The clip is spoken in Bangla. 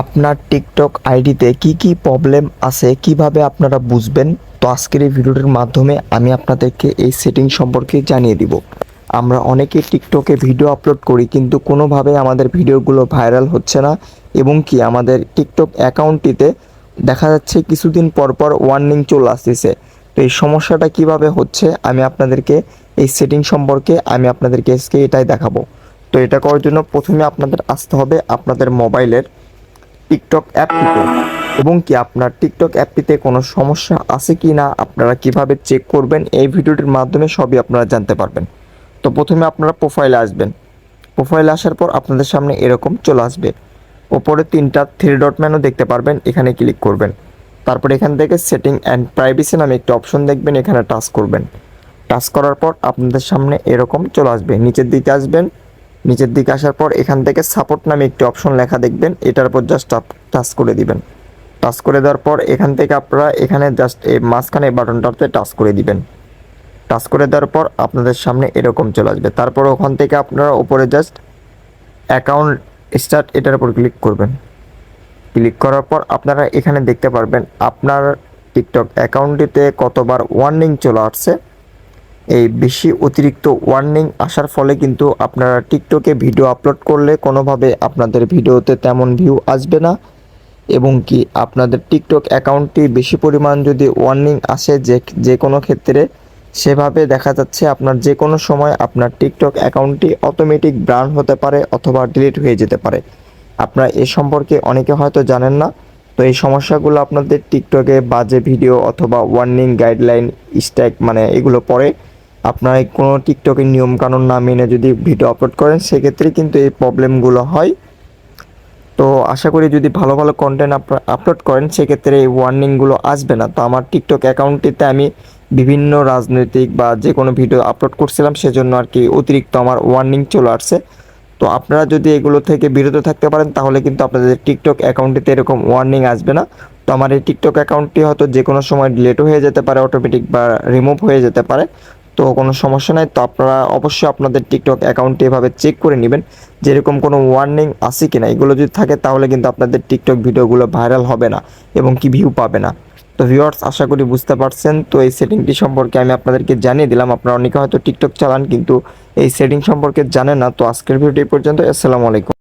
আপনার টিকটক আইডিতে কি কি প্রবলেম আছে, কীভাবে আপনারা বুঝবেন? তো আজকের এই ভিডিওটির মাধ্যমে আমি আপনাদেরকে এই সেটিং সম্পর্কে জানিয়ে দিব। আমরা অনেকে টিকটকে ভিডিও আপলোড করি, কিন্তু কোনোভাবে আমাদের ভিডিওগুলো ভাইরাল হচ্ছে না এবং কি আমাদের টিকটক অ্যাকাউন্টটিতে দেখা যাচ্ছে কিছুদিন পর পর ওয়ার্নিং চলে আসতেছে। তো এই সমস্যাটা কীভাবে হচ্ছে, আমি আপনাদেরকে এই সেটিং সম্পর্কে আমি আপনাদেরকে আজকে এটাই দেখাবো। তো এটা করার জন্য প্রথমে আপনাদের আসতে হবে আপনাদের মোবাইলের টিকটক অ্যাপটিতে। এবং কি আপনার টিকটক অ্যাপটিতে কোনো সমস্যা আছে কি না, আপনারা কীভাবে চেক করবেন, এই ভিডিওটির মাধ্যমে সবই আপনারা জানতে পারবেন। তো প্রথমে আপনারা প্রোফাইলে আসবেন। প্রোফাইলে আসার পর আপনাদের সামনে এরকম চলে আসবে। ওপরে তিনটা থ্রি ডট ম্যানও দেখতে পারবেন, এখানে ক্লিক করবেন। তারপর এখান থেকে সেটিং অ্যান্ড প্রাইভেসি নামে একটি অপশন দেখবেন, এখানে টাচ করবেন। টাচ করার পর আপনাদের সামনে এরকম চলে আসবে। নিচের দিকে আসবেন নিচের দিকে আসার পর এখান থেকে সাপোর্ট নামে একটি অপশন লেখা দেখবেন। এটার উপর জাস্ট টাচ করে দিবেন। টাচ করে দেওয়ার পর এখান থেকে আপনারা এখানে জাস্ট এই মাঝখানে বাটনটাতে টাচ করে দিবেন। টাচ করে দেওয়ার পর আপনাদের সামনে এরকম চলে আসবে। তারপর ওখান থেকে আপনারা উপরে জাস্ট অ্যাকাউন্ট স্টার্ট এটার উপর ক্লিক করবেন। ক্লিক করার পর আপনারা এখানে দেখতে পারবেন আপনার টিকটক অ্যাকাউন্টটিতে কতবার ওয়ার্নিং চলে আসছে। এই বেশি অতিরিক্ত ওয়ার্নিং আসার ফলে কিন্তু আপনারা টিকটকে ভিডিও আপলোড করলে কোনোভাবে আপনাদের ভিডিওতে তেমন ভিউ আসবে না। এবং কি আপনাদের টিকটক অ্যাকাউন্টটি বেশি পরিমাণ যদি ওয়ার্নিং আসে যে যে কোনো ক্ষেত্রে, সেভাবে দেখা যাচ্ছে আপনার যে কোনো সময় আপনার টিকটক অ্যাকাউন্টটি অটোমেটিক ব্রান হতে পারে অথবা ডিলিট হয়ে যেতে পারে। আপনারা এ সম্পর্কে অনেকে হয়তো জানেন না, তো এই সমস্যাগুলো আপনাদের টিকটকে বাজে ভিডিও অথবা ওয়ার্নিং গাইডলাইন স্ট্যাক মানে এগুলো পরে আপনারা কোনো টিকটকের নিয়মকানুন না মেনে যদি ভিডিও আপলোড করেন, সেক্ষেত্রে কিন্তু এই প্রবলেমগুলো হয়। তো আশা করি যদি ভালো ভালো কন্টেন্ট আপলোড করেন, সেক্ষেত্রে এই ওয়ার্নিংগুলো আসবে না। তো আমার টিকটক অ্যাকাউন্টটিতে আমি বিভিন্ন রাজনৈতিক বা যে কোনো ভিডিও আপলোড করছিলাম, সেজন্য আর কি অতিরিক্ত আমার ওয়ার্নিং চলে আসছে। তো আপনারা যদি এগুলো থেকে বিরত থাকতে পারেন, তাহলে কিন্তু আপনাদের টিকটক অ্যাকাউন্টটিতে এরকম ওয়ার্নিং আসবে না। তো আমার এই টিকটক অ্যাকাউন্টটি হয়তো যে কোনো সময় ডিলেটও হয়ে যেতে পারে অটোমেটিক বা রিমুভ হয়ে যেতে পারে। তো কোনো সমস্যা নাই। তো আপনারা অবশ্যই আপনাদের টিকটক অ্যাকাউন্টটি এভাবে চেক করে নেবেন যেরকম কোনো ওয়ার্নিং আছে কিনা। এগুলো যদি থাকে তাহলে কিন্তু আপনাদের টিকটক ভিডিওগুলো ভাইরাল হবে না এবং কি ভিউ পাবে না। তো ভিউয়ার্স আশা করি বুঝতে পারছেন। তো এই সেটিংটি সম্পর্কে আমি আপনাদেরকে জানিয়ে দিলাম। আপনারা অনেকে হয়তো টিকটক চালান কিন্তু এই সেটিং সম্পর্কে জানেন না। তো আজকের ভিডিও পর্যন্ত। আসসালামু আলাইকুম।